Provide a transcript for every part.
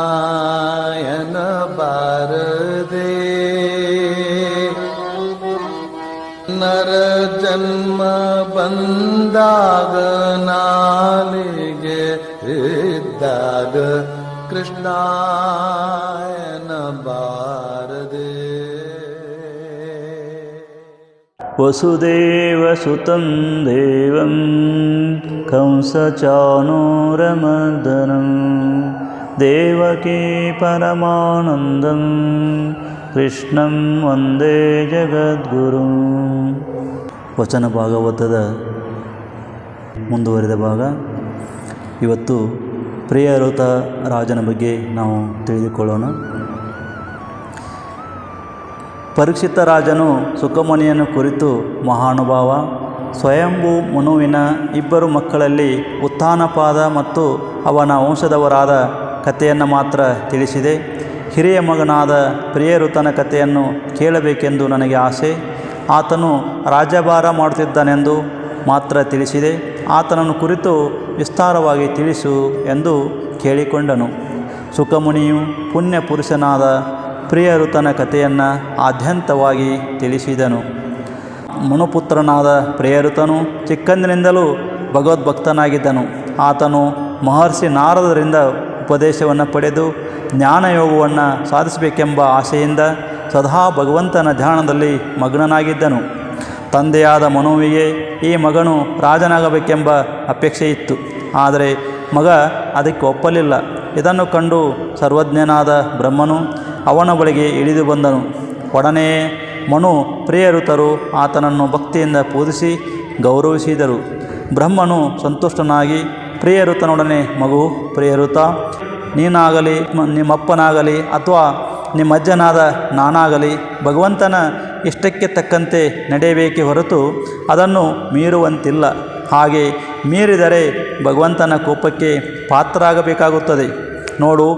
നാരായണ ഭാരതേ നരജന്മ ಬಂದಾಗ ನಾಲಿಗೆ ಇದ್ದಾಗ ಕೃಷ್ಣಾಯನ ಬಾರದೆ ವಸುದೇವ ಸುತಂ ದೇವಂ ಕಂಸ ಚಾನೂರಮದನಂ देवकी परमानन्दं ಕೃಷ್ಣಂ ವಂದೇ ಜಗದ್ಗುರು ವಚನ ಭಾಗವತದ ಮುಂದುವರಿದ ಭಾಗ ಇವತ್ತು ಪ್ರಿಯಋತ ರಾಜನ ಬಗ್ಗೆ ನಾವು ತಿಳಿದುಕೊಳ್ಳೋಣ ಪರೀಕ್ಷಿತ ರಾಜನು ಸುಖಮಣಿಯನ್ನು ಕುರಿತು ಮಹಾನುಭಾವ ಸ್ವಯಂಭೂ ಮನುವಿನ ಇಬ್ಬರು ಮಕ್ಕಳಲ್ಲಿ ಉತ್ಥಾನಪಾದ ಮತ್ತು ಅವನ ವಂಶದವರಾದ ಕಥೆಯನ್ನು ಮಾತ್ರ ತಿಳಿಸಿದೆ. ಹಿರಿಯ ಮಗನಾದ ಪ್ರಿಯರುತನ ಕಥೆಯನ್ನು ಕೇಳಬೇಕೆಂದು ನನಗೆ ಆಸೆ. ಆತನು ರಾಜಭಾರ ಮಾಡುತ್ತಿದ್ದನೆಂದು ಮಾತ್ರ ತಿಳಿಸಿದೆ. ಆತನನ್ನು ಕುರಿತು ವಿಸ್ತಾರವಾಗಿ ತಿಳಿಸು ಎಂದು ಕೇಳಿಕೊಂಡನು. ಸುಖಮುನಿಯು ಪುಣ್ಯ ಪುರುಷನಾದ ಪ್ರಿಯಋತನ ಕಥೆಯನ್ನು ಆದ್ಯಂತವಾಗಿ ತಿಳಿಸಿದನು. ಮನುಪುತ್ರನಾದ ಪ್ರಿಯರುತನು ಚಿಕ್ಕಂದಿನಿಂದಲೂ ಭಗವದ್ಭಕ್ತನಾಗಿದ್ದನು. ಆತನು ಮಹರ್ಷಿ ನಾರದರಿಂದ ಉಪದೇಶವನ್ನು ಪಡೆದು ಜ್ಞಾನಯೋಗವನ್ನು ಸಾಧಿಸಬೇಕೆಂಬ ಆಸೆಯಿಂದ ಸದಾ ಭಗವಂತನ ಧ್ಯಾನದಲ್ಲಿ ಮಗ್ನನಾಗಿದ್ದನು. ತಂದೆಯಾದ ಮನುವಿಗೆ ಈ ಮಗನು ರಾಜನಾಗಬೇಕೆಂಬ ಅಪೇಕ್ಷೆ ಇತ್ತು ಆದರೆ ಮಗ ಅದಕ್ಕೆ ಒಪ್ಪಲಿಲ್ಲ. ಇದನ್ನು ಕಂಡು ಸರ್ವಜ್ಞನಾದ ಬ್ರಹ್ಮನು ಅವನ ಬಳಿಗೆ ಇಳಿದು ಬಂದನು. ಒಡನೆ ಮನು ಪ್ರಿಯಋತರು ಆತನನ್ನು ಭಕ್ತಿಯಿಂದ ಪೂಜಿಸಿ ಗೌರವಿಸಿದರು. ಬ್ರಹ್ಮನು ಸಂತುಷ್ಟನಾಗಿ ಪ್ರಿಯಋತನೊಡನೆ ಮಗು ಪ್ರಿಯಋತ ನೀನಾಗಲಿ ನಿಮ್ಮಪ್ಪನಾಗಲಿ ಅಥವಾ ನಿಮ್ಮ ಅಜ್ಜನಾದ ನಾನಾಗಲಿ ಭಗವಂತನ ಇಷ್ಟಕ್ಕೆ ತಕ್ಕಂತೆ ನಡೆಯಬೇಕೆ ಹೊರತು ಅದನ್ನು ಮೀರುವಂತಿಲ್ಲ. ಹಾಗೆ ಮೀರಿದರೆ ಭಗವಂತನ ಕೋಪಕ್ಕೆ ಪಾತ್ರರಾಗಬೇಕಾಗುತ್ತದೆ. ನೋಡು,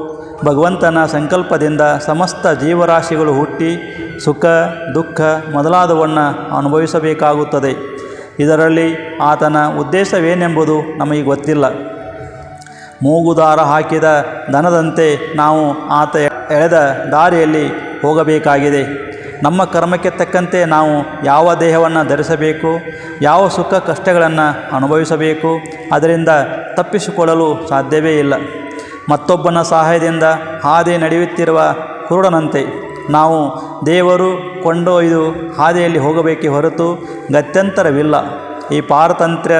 ಭಗವಂತನ ಸಂಕಲ್ಪದಿಂದ ಸಮಸ್ತ ಜೀವರಾಶಿಗಳು ಹುಟ್ಟಿ ಸುಖ, ದುಃಖ ಮೊದಲಾದವನ್ನು ಅನುಭವಿಸಬೇಕಾಗುತ್ತದೆ. ಇದರಲ್ಲಿ ಆತನ ಉದ್ದೇಶವೇನೆಂಬುದು ನಮಗೆ ಗೊತ್ತಿಲ್ಲ. ಮೂಗುದಾರ ಹಾಕಿದ ದನದಂತೆ ನಾವು ಆತ ಎಳೆದ ದಾರಿಯಲ್ಲಿ ಹೋಗಬೇಕಾಗಿದೆ. ನಮ್ಮ ಕರ್ಮಕ್ಕೆ ತಕ್ಕಂತೆ ನಾವು ಯಾವ ದೇಹವನ್ನು ಧರಿಸಬೇಕು, ಯಾವ ಸುಖ ಕಷ್ಟಗಳನ್ನು ಅನುಭವಿಸಬೇಕು, ಅದರಿಂದ ತಪ್ಪಿಸಿಕೊಳ್ಳಲು ಸಾಧ್ಯವೇ ಇಲ್ಲ. ಮತ್ತೊಬ್ಬನ ಸಹಾಯದಿಂದ ಹಾದಿ ನಡೆಯುತ್ತಿರುವ ಕುರುಡನಂತೆ ನಾವು ದೇವರು ಕೊಂಡೊಯ್ದು ಹಾದಿಯಲ್ಲಿ ಹೋಗಬೇಕೇ ಹೊರತು ಗತ್ಯಂತರವಿಲ್ಲ. ಈ ಪಾರತಂತ್ರ್ಯ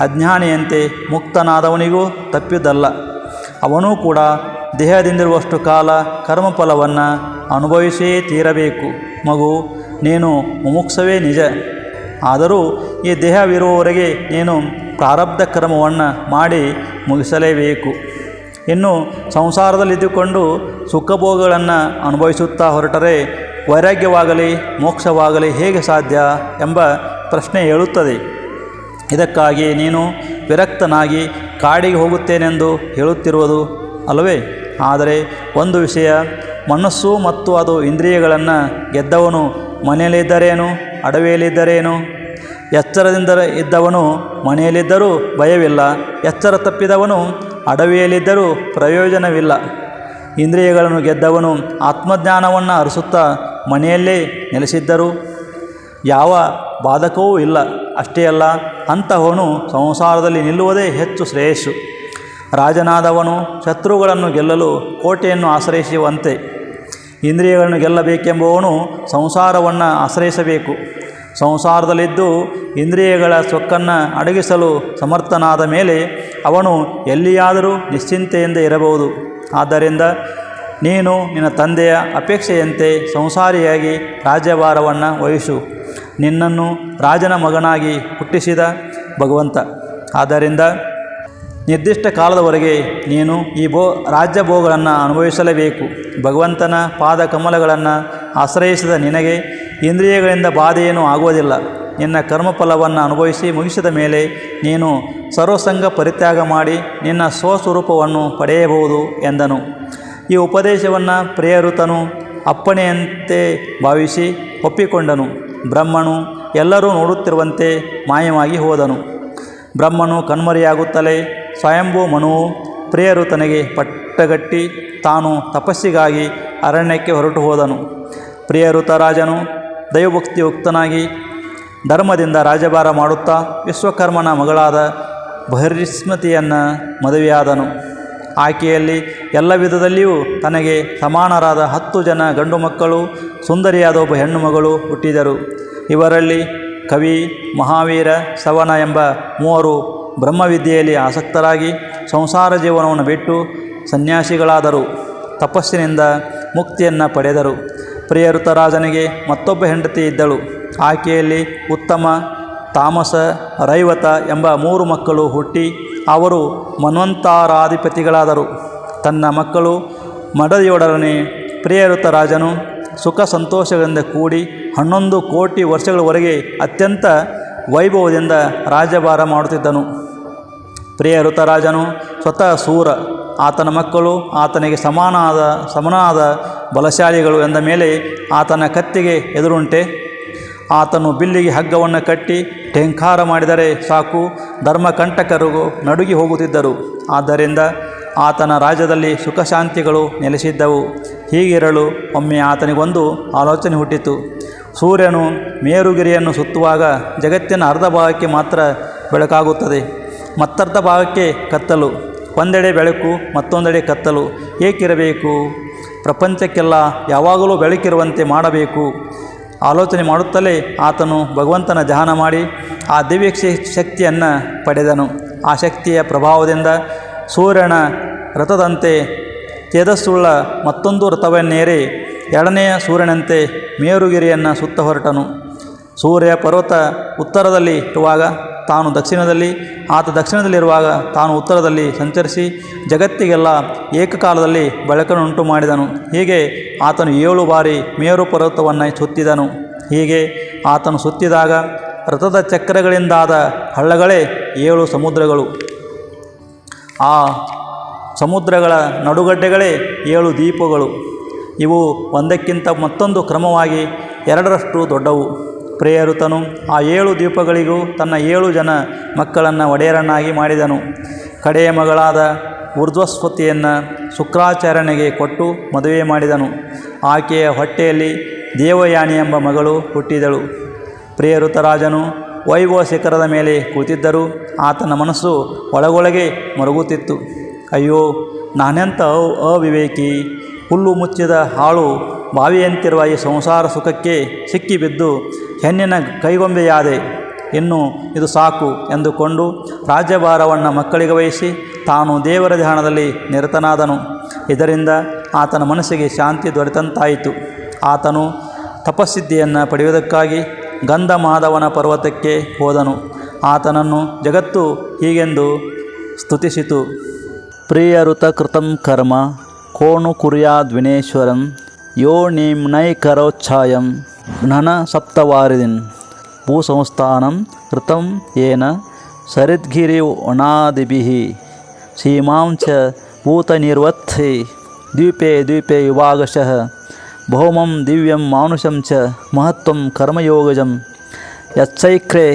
ಅಜ್ಞಾನಿಯಂತೆ ಮುಕ್ತನಾದವನಿಗೂ ತಪ್ಪಿದ್ದಲ್ಲ. ಅವನೂ ಕೂಡ ದೇಹದಿಂದಿರುವಷ್ಟು ಕಾಲ ಕರ್ಮಫಲವನ್ನು ಅನುಭವಿಸೇ ತೀರಬೇಕು. ಮಗು, ನೀನು ಮುಮುಕ್ಷವೇ ನಿಜ. ಆದರೂ ಈ ದೇಹವಿರುವವರೆಗೆ ನೀನು ಪ್ರಾರಬ್ಧ ಕ್ರಮವನ್ನು ಮಾಡಿ ಮುಗಿಸಲೇಬೇಕು. ಇನ್ನು ಸಂಸಾರದಲ್ಲಿದ್ದುಕೊಂಡು ಸುಖಭೋಗಗಳನ್ನು ಅನುಭವಿಸುತ್ತಾ ಹೊರಟರೆ ವೈರಾಗ್ಯವಾಗಲಿ, ಮೋಕ್ಷವಾಗಲಿ ಹೇಗೆ ಸಾಧ್ಯ ಎಂಬ ಪ್ರಶ್ನೆ ಹೇಳುತ್ತದೆ ಇದಕ್ಕಾಗಿ ನೀನು ವಿರಕ್ತನಾಗಿ ಕಾಡಿಗೆ ಹೋಗುತ್ತೇನೆಂದು ಹೇಳುತ್ತಿರುವುದು ಅಲ್ಲವೇ? ಆದರೆ ಒಂದು ವಿಷಯ, ಮನಸ್ಸು ಮತ್ತು ಅದು ಇಂದ್ರಿಯಗಳನ್ನು ಗೆದ್ದವನು ಮನೆಯಲ್ಲಿದ್ದರೇನು, ಅಡವಿಯಲ್ಲಿದ್ದರೇನು? ಎಚ್ಚರದಿಂದ ಇದ್ದವನು ಮನೆಯಲ್ಲಿದ್ದರೂ ಭಯವಿಲ್ಲ, ಎಚ್ಚರ ತಪ್ಪಿದವನು ಅಡವಿಯಲ್ಲಿದ್ದರೂ ಪ್ರಯೋಜನವಿಲ್ಲ. ಇಂದ್ರಿಯಗಳನ್ನು ಗೆದ್ದವನು ಆತ್ಮಜ್ಞಾನವನ್ನು ಅರಸುತ್ತಾ ಮನೆಯಲ್ಲೇ ನೆಲೆಸಿದ್ದರು. ಯಾವ ಬಾಧಕವೂ ಇಲ್ಲ. ಅಷ್ಟೇ ಅಲ್ಲ, ಅಂತಹವನು ಸಂಸಾರದಲ್ಲಿ ನಿಲ್ಲುವುದೇ ಹೆಚ್ಚು ಶ್ರೇಯಸ್ಸು. ರಾಜನಾದವನು ಶತ್ರುಗಳನ್ನು ಗೆಲ್ಲಲು ಕೋಟೆಯನ್ನು ಆಶ್ರಯಿಸುವಂತೆ. ಇಂದ್ರಿಯಗಳನ್ನು ಗೆಲ್ಲಬೇಕೆಂಬುವವನು ಸಂಸಾರವನ್ನು ಆಶ್ರಯಿಸಬೇಕು. ಸಂಸಾರದಲ್ಲಿದ್ದು ಇಂದ್ರಿಯಗಳ ಸೊಕ್ಕನ್ನು ಅಡಗಿಸಲು ಸಮರ್ಥನಾದ ಮೇಲೆ ಅವನು ಎಲ್ಲಿಯಾದರೂ ನಿಶ್ಚಿಂತೆಯಿಂದ ಇರಬಹುದು. ಆದ್ದರಿಂದ ನೀನು ನಿನ್ನ ತಂದೆಯ ಅಪೇಕ್ಷೆಯಂತೆ ಸಂಸಾರಿಯಾಗಿ ರಾಜ್ಯಭಾರವನ್ನು ವಹಿಸು. ನಿನ್ನನ್ನು ರಾಜನ ಮಗನಾಗಿ ಹುಟ್ಟಿಸಿದ ಭಗವಂತ. ಆದ್ದರಿಂದ ನಿರ್ದಿಷ್ಟ ಕಾಲದವರೆಗೆ ನೀನು ಈ ಭೋ ರಾಜ್ಯ ಭೋಗಗಳನ್ನು ಅನುಭವಿಸಲೇಬೇಕು. ಭಗವಂತನ ಪಾದ ಕಮಲಗಳನ್ನು ಆಶ್ರಯಿಸಿದ ನಿನಗೆ ಇಂದ್ರಿಯಗಳಿಂದ ಬಾಧೆಯೇನು ಆಗುವುದಿಲ್ಲ. ನಿನ್ನ ಕರ್ಮಫಲವನ್ನು ಅನುಭವಿಸಿ ಮುಗಿಸಿದ ಮೇಲೆ ನೀನು ಸರ್ವಸಂಗ ಪರಿತ್ಯಾಗ ಮಾಡಿ ನಿನ್ನ ಸ್ವಸ್ವರೂಪವನ್ನು ಪಡೆಯಬಹುದು ಎಂದನು. ಈ ಉಪದೇಶವನ್ನು ಪ್ರಿಯಋತನು ಅಪ್ಪಣೆಯಂತೆ ಭಾವಿಸಿ ಒಪ್ಪಿಕೊಂಡನು. ಬ್ರಹ್ಮನು ಎಲ್ಲರೂ ನೋಡುತ್ತಿರುವಂತೆ ಮಾಯವಾಗಿ ಹೋದನು. ಬ್ರಹ್ಮನು ಕಣ್ಮರೆಯಾಗುತ್ತಲೇ ಸ್ವಯಂಭೂ ಮನುವು ಪ್ರಿಯರು ತನಗೆ ಪಟ್ಟಗಟ್ಟಿ ತಾನು ತಪಸ್ಸಿಗಾಗಿ ಅರಣ್ಯಕ್ಕೆ ಹೊರಟು ಹೋದನು. ಪ್ರಿಯ ಋತರಾಜನು, ದೈವಭಕ್ತಿಯುಕ್ತನಾಗಿ ಧರ್ಮದಿಂದ ರಾಜಭಾರ ಮಾಡುತ್ತಾ ವಿಶ್ವಕರ್ಮನ ಮಗಳಾದ ಬಹಿರ್ಸ್ಮತಿಯನ್ನು ಮದುವೆಯಾದನು. ಆಕೆಯಲ್ಲಿ ಎಲ್ಲ ವಿಧದಲ್ಲಿಯೂ ತನಗೆ ಸಮಾನರಾದ ಹತ್ತು ಜನ ಗಂಡು ಮಕ್ಕಳು, ಸುಂದರಿಯಾದ ಒಬ್ಬ ಹೆಣ್ಣು ಮಗಳು ಹುಟ್ಟಿದರು. ಇವರಲ್ಲಿ ಕವಿ, ಮಹಾವೀರ, ಸವನ ಎಂಬ ಮೂವರು ಬ್ರಹ್ಮವಿದ್ಯೆಯಲ್ಲಿ ಆಸಕ್ತರಾಗಿ ಸಂಸಾರ ಜೀವನವನ್ನು ಬಿಟ್ಟು ಸನ್ಯಾಸಿಗಳಾದರು. ತಪಸ್ಸಿನಿಂದ ಮುಕ್ತಿಯನ್ನು ಪಡೆದರು. ಪ್ರಿಯರುತ ರಾಜನಿಗೆ ಮತ್ತೊಬ್ಬ ಹೆಂಡತಿ ಇದ್ದಳು. ಆಕೆಯಲ್ಲಿ ಉತ್ತಮ ತಾಮಸ, ರೈವತ ಎಂಬ ಮೂರು ಮಕ್ಕಳು ಹುಟ್ಟಿ ಅವರು ಮನ್ವಂತಾರಾಧಿಪತಿಗಳಾದರು. ತನ್ನ ಮಕ್ಕಳು ಮಡದಿಯೊಡನೆ ಪ್ರಿಯಋತ ರಾಜನು ಸುಖ ಸಂತೋಷಗಳಿಂದ ಕೂಡಿ ಹನ್ನೊಂದು ಕೋಟಿ ವರ್ಷಗಳವರೆಗೆ ಅತ್ಯಂತ ವೈಭವದಿಂದ ರಾಜ್ಯಭಾರ ಮಾಡುತ್ತಿದ್ದನು. ಪ್ರಿಯ ಋತರಾಜನು ಸ್ವತಃ ಸೂರ ಆತನ ಮಕ್ಕಳು, ಆತನಿಗೆ ಸಮಾನಾದ, ಸಮನಾದ ಬಲಶಾಲಿಗಳು ಎಂದ ಮೇಲೆ ಆತನ ಕತ್ತಿಗೆ ಎದುರುಂಟೆ. ಆತನು ಬಿಲ್ಲಿಗೆ ಹಗ್ಗವನ್ನು ಕಟ್ಟಿ ಟೆಂಕಾರ ಮಾಡಿದರೆ ಸಾಕು ಧರ್ಮಕಂಟಕರು ನಡುಗಿ ಹೋಗುತ್ತಿದ್ದರು. ಆದ್ದರಿಂದ ಆತನ ರಾಜ್ಯದಲ್ಲಿ ಸುಖ ಶಾಂತಿಗಳು ನೆಲೆಸಿದ್ದವು. ಹೀಗಿರಲು ಒಮ್ಮೆ ಆತನಿಗೊಂದು ಆಲೋಚನೆ ಹುಟ್ಟಿತು. ಸೂರ್ಯನು ಮೇರುಗಿರಿಯನ್ನು ಸುತ್ತುವಾಗ ಜಗತ್ತಿನ ಅರ್ಧ ಭಾಗಕ್ಕೆ ಮಾತ್ರ ಬೆಳಕಾಗುತ್ತದೆ. ಮತ್ತರ್ಧ ಭಾಗಕ್ಕೆ ಕತ್ತಲು. ಒಂದೆಡೆ ಬೆಳಕು, ಮತ್ತೊಂದೆಡೆ ಕತ್ತಲು. ಏಕಿರಬೇಕು? ಪ್ರಪಂಚಕ್ಕೆಲ್ಲ ಯಾವಾಗಲೂ ಬೆಳಕಿರುವಂತೆ ಮಾಡಬೇಕು. ಆಲೋಚನೆ ಮಾಡುತ್ತಲೇ ಆತನು ಭಗವಂತನ ಧ್ಯಾನ ಮಾಡಿ ಆ ದಿವ್ಯ ಶಕ್ತಿಯನ್ನು ಪಡೆದನು. ಆ ಶಕ್ತಿಯ ಪ್ರಭಾವದಿಂದ ಸೂರ್ಯನ ರಥದಂತೆ ತೇಜಸ್ಸುಳ್ಳ ಮತ್ತೊಂದು ರಥವನ್ನೇರಿ ಎರಡನೆಯ ಸೂರ್ಯನಂತೆ ಮೇರುಗಿರಿಯನ್ನು ಸುತ್ತ ಹೊರಟನು. ಸೂರ್ಯ ಪರ್ವತ ಉತ್ತರದಲ್ಲಿ ಇರುವಾಗ ತಾನು ದಕ್ಷಿಣದಲ್ಲಿ, ಆತ ದಕ್ಷಿಣದಲ್ಲಿರುವಾಗ ತಾನು ಉತ್ತರದಲ್ಲಿ ಸಂಚರಿಸಿ ಜಗತ್ತಿಗೆಲ್ಲ ಏಕಕಾಲದಲ್ಲಿ ಬೆಳಕನ್ನುಂಟು ಮಾಡಿದನು. ಹೀಗೆ ಆತನು ಏಳು ಬಾರಿ ಮೇರು ಪರ್ವತವನ್ನು ಸುತ್ತಿದನು. ಹೀಗೆ ಆತನು ಸುತ್ತಿದಾಗ ರಥದ ಚಕ್ರಗಳಿಂದಾದ ಹಳ್ಳಗಳೇ ಏಳು ಸಮುದ್ರಗಳು. ಆ ಸಮುದ್ರಗಳ ನಡುಗಡ್ಡೆಗಳೇ ಏಳು ದೀಪಗಳು. ಇವು ಒಂದಕ್ಕಿಂತ ಮತ್ತೊಂದು ಕ್ರಮವಾಗಿ ಎರಡರಷ್ಟು ದೊಡ್ಡವು. ಪ್ರೇಯರುತನು. ಆ ಏಳು ದ್ವೀಪಗಳಿಗೂ ತನ್ನ ಏಳು ಜನ ಮಕ್ಕಳನ್ನು ಒಡೆಯರನ್ನಾಗಿ ಮಾಡಿದನು. ಕಡೆಯ ಮಗಳಾದ ಊರ್ಧ್ವಸ್ಪತಿಯನ್ನು ಶುಕ್ರಾಚಾರಣೆಗೆ ಕೊಟ್ಟು ಮದುವೆ ಮಾಡಿದನು. ಆಕೆಯ ಹೊಟ್ಟೆಯಲ್ಲಿ ದೇವಯಾನಿ ಎಂಬ ಮಗಳು ಹುಟ್ಟಿದಳು. ಪ್ರಿಯಋತರಾಜನು ವೈಭವ ಶಿಖರದ ಮೇಲೆ ಕೂತಿದ್ದರೂ. ಆತನ ಮನಸ್ಸು ಒಳಗೊಳಗೆ ಮರುಗುತ್ತಿತ್ತು. ಅಯ್ಯೋ, ನಾನೆಂಥ ಅವ್- ಅವಿವೇಕಿ. ಹುಲ್ಲು ಮುಚ್ಚಿದ ಹಾಳು ಬಾವಿಯಂತಿರುವ ಈ ಸಂಸಾರ ಸುಖಕ್ಕೆ ಸಿಕ್ಕಿಬಿದ್ದು ಹೆಣ್ಣಿನ ಕೈಗೊಂಬೆಯಾದೆ, ಇನ್ನು ಇದು ಸಾಕು ಎಂದುಕೊಂಡು ರಾಜ್ಯಭಾರವನ್ನು ಮಕ್ಕಳಿಗೆ ವಹಿಸಿ ತಾನು ದೇವರ ಧ್ಯಾನದಲ್ಲಿ ನಿರತನಾದನು. ಇದರಿಂದ ಆತನ ಮನಸ್ಸಿಗೆ ಶಾಂತಿ ದೊರೆತಂತಾಯಿತು. ಆತನು ತಪಸ್ಸಿದ್ಧಿಯನ್ನು ಪಡೆಯುವುದಕ್ಕಾಗಿ ಗಂಧಮಾಧವನ ಪರ್ವತಕ್ಕೆ ಹೋದನು. ಆತನನ್ನು ಜಗತ್ತು ಹೀಗೆಂದು ಸ್ತುತಿಸಿತು. ಪ್ರಿಯರುತ ಕೃತಂ ಕರ್ಮ ಕೋಣು ಕುರ್ಯಾದ್ವಿನೇಶ್ವರಂ ಯೋ ನಿಮ್ನೈ ಕರೋಚ್ಛಾಯಂ ಘ್ನನ ಸಪ್ತವಾರಿದಿನ್ ಭೂಸಂಸ್ಥಾನಂ ಕೃತಂ ಯೇನ ಸರಿದ್ಗಿರಿ ಒಣಾದಿಭಿ ಸೀಮಾಂ ಚ ಭೂತನಿರ್ವತ್ಥೆ ದ್ವೀಪೆ ದ್ವೀಪೆ ವಿಭಾಗಶಃ ಭೌಮಂ ದಿವ್ಯಂ ಮಾನುಷಂ ಚ ಮಹತ್ವಂ ಕರ್ಮಯೋಗಜಂ ಯಚ್ಚೈಕ್ರೆ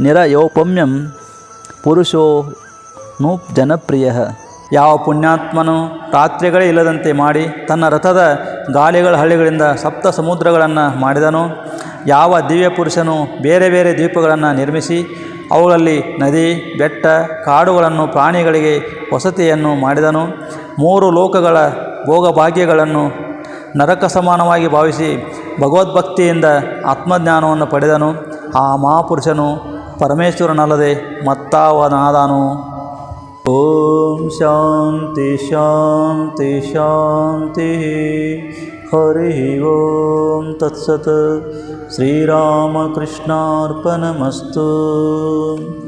ನಿರಯೋಪಮ್ಯಂ ಪುರುಷೋ ನೂಪ್ ಜನಪ್ರಿಯ ಯಾವ ಪುಣ್ಯಾತ್ಮನು ರಾತ್ರಿಗಳೇ ಇಲ್ಲದಂತೆ ಮಾಡಿ ತನ್ನ ರಥದ ಗಾಲಿಗಳ ಹಳ್ಳಿಗಳಿಂದ ಸಪ್ತ ಸಮುದ್ರಗಳನ್ನು ಮಾಡಿದನು, ಯಾವ ದಿವ್ಯ ಪುರುಷನು ಬೇರೆ ಬೇರೆ ದ್ವೀಪಗಳನ್ನು ನಿರ್ಮಿಸಿ, ಅವುಗಳಲ್ಲಿ ನದಿ, ಬೆಟ್ಟ, ಕಾಡುಗಳನ್ನು, ಪ್ರಾಣಿಗಳಿಗೆ ವಸತಿಯನ್ನು ಮಾಡಿದನು, ಮೂರು ಲೋಕಗಳ ಭೋಗಭಾಗ್ಯಗಳನ್ನು ನರಕ ಸಮಾನವಾಗಿ ಭಾವಿಸಿ ಭಗವದ್ಭಕ್ತಿಯಿಂದ ಆತ್ಮಜ್ಞಾನವನ್ನು ಪಡೆದನು, ಆ ಮಹಾಪುರುಷನು ಪರಮೇಶ್ವರನಲ್ಲದೆ ಮತ್ತಾವನಾದನು. ॐ शान्ति शान्ति शान्तिः। हरिः ॐ तत्सत्। श्रीरामकृष्णार्पणमस्तु।